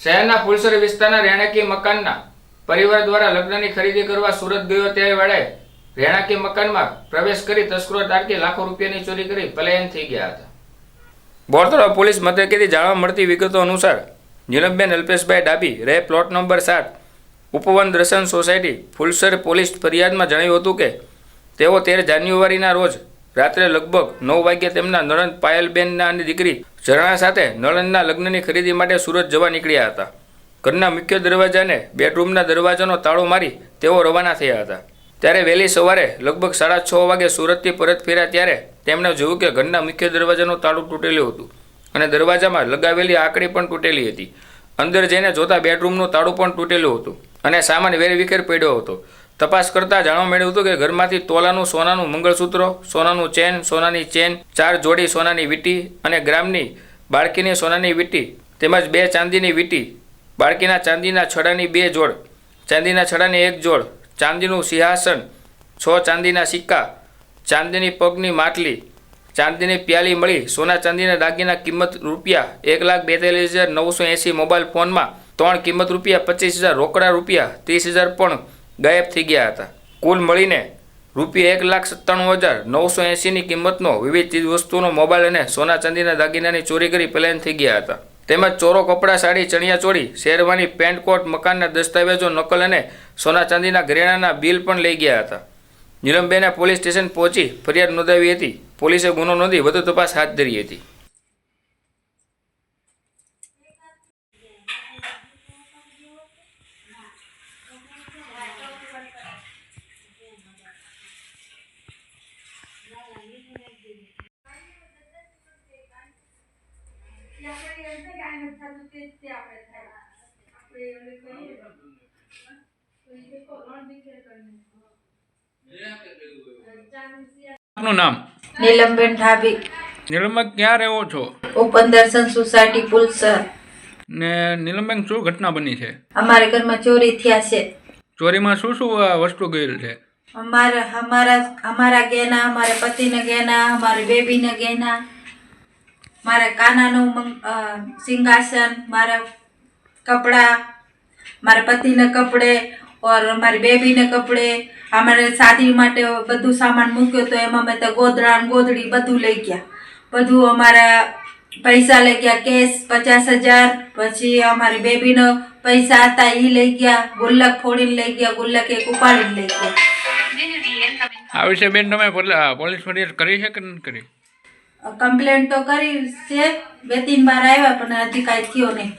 શહેરના ફુલસરી વિસ્તારના રહેણાંકી મકાનના પરિવાર દ્વારા લગ્નની ખરીદી કરવા સુરત ગયો ત્યારે વેળાએ રહેણાંકી મકાનમાં પ્રવેશ કરી તસ્કરો તારકી લાખો રૂપિયાની ચોરી કરી પલાયન થઈ ગયા હતા. બોરતળા પોલીસ મથકેથી જાણવા મળતી વિગતો અનુસાર નીલમબેન અલ્પેશભાઈ ડાબી રહે પ્લોટ નંબર સાત ઉપવન દર્શન સોસાયટી ફુલસર પોલીસ ફરિયાદમાં જણાવ્યું હતું કે તેઓ તેર જાન્યુઆરીના રોજ રાત્રે લગભગ નવ વાગ્યે તેમના નણંદ પાયલબેનના અને દીકરી ઝરણા સાથે નણંદના લગ્નની ખરીદી માટે સુરત જવા નીકળ્યા હતા. ઘરના મુખ્ય દરવાજાને બેડરૂમના દરવાજાનો તાળો મારી તેઓ રવાના થયા હતા. ત્યારે વહેલી સવારે લગભગ સાડા છ વાગે સુરતથી પરત ફેર્યા ત્યારે તેમણે જોયું કે ઘરના મુખ્ય દરવાજાનું તાળું તૂટેલું હતું અને દરવાજામાં લગાવેલી આંકડી પણ તૂટેલી હતી. અંદર જઈને જોતા બેડરૂમનું તાળું પણ તૂટેલું હતું અને સામાન વેરવિખેર પડ્યો હતો. તપાસ કરતાં જાણવા મળ્યું હતું કે ઘરમાંથી તોલાનું, સોનાનું મંગળસૂત્ર, સોનાનું ચેન, સોનાની ચેન, ચાર જોડી સોનાની વીંટી અને ગ્રામની બાળકીની સોનાની વીંટી તેમજ બે ચાંદીની વીંટી, બાળકીના ચાંદીના છડાની બે જોડ, ચાંદીના છડાની એક જોડ, ચાંદીનું સિંહાસન, છ ચાંદીના સિક્કા, ચાંદીની પગની માટલી, ચાંદીની પ્યાલી મળી, સોના ચાંદીના દાગીના કિંમત રૂપિયા એક લાખ બેતાલીસ હજાર નવસો એંસી મોબાઈલ ફોનમાં ત્રણ કિંમત રૂપિયા પચીસ હજાર રોકડા રૂપિયા ત્રીસ હજાર પણ ગાયબ થઈ ગયા હતા. કુલ મળીને રૂપિયા એક લાખ સત્તાણું હજાર નવસો એંશીની કિંમતનો વિવિધ ચીજ વસ્તુઓનો મોબાઈલ અને સોના ચાંદીના દાગીનાની ચોરી કરી પલાયન થઈ ગયા હતા. તેમજ ચોરો કપડાં, સાડી, ચણિયા ચોળી, શેરવાની પેન્ટ કોટ, મકાનના દસ્તાવેજો, નકલ અને સોના ચાંદીના ઘરેણાના બિલ પણ લઈ ગયા હતા. નીલમબેને પોલીસ સ્ટેશન પહોંચી ફરિયાદ નોંધાવી હતી. પોલીસે ગુનો નોંધી વધુ તપાસ હાથ ધરી હતી. આપનું નામ? નીલમબેન ઠાબી નીલમબેન ક્યાં રહો છો? ઓપન દર્શન સોસાયટી પુલસર. ને નીલમબેન શું ઘટના બની છે? અમારા ઘરમાં ચોરી થયા છે. ચોરીમાં શું શું વસ્તુ ગયેલ છે? અમારા અમારા અમારા ગહેના અમારા પતિના ગહેના અમારી બેબીના ગહેના મારા કાનાનું સિંહાસન મારા કપડાં મારા પતિને કપડે ઓર મારી બેબીને કપડે અમારે શાદી માટે બધું સામાન મૂક્યો તો એમાં મેં તો ગોદડા ને ગોદડી બધું લઈ ગયા. બધું અમારા પૈસા લઈ ગયા કેશ પચાસ હજાર પછી અમારી બેબીનો પૈસા હતા એ લઈ ગયા ગુલ્લક ફોડીને લઈ ગયા ગુલ્લક એક ઉપાડીને લઈ ગયા. આ વિશે બેન તમે પોલ- પોલીસ ફરિયાદ કરી છે કે નથી કરી? કમ્પ્લેન તો કરી છે. બે ત્રણ વાર આવ્યા પણ હજી કાંઈ થયો નહીં.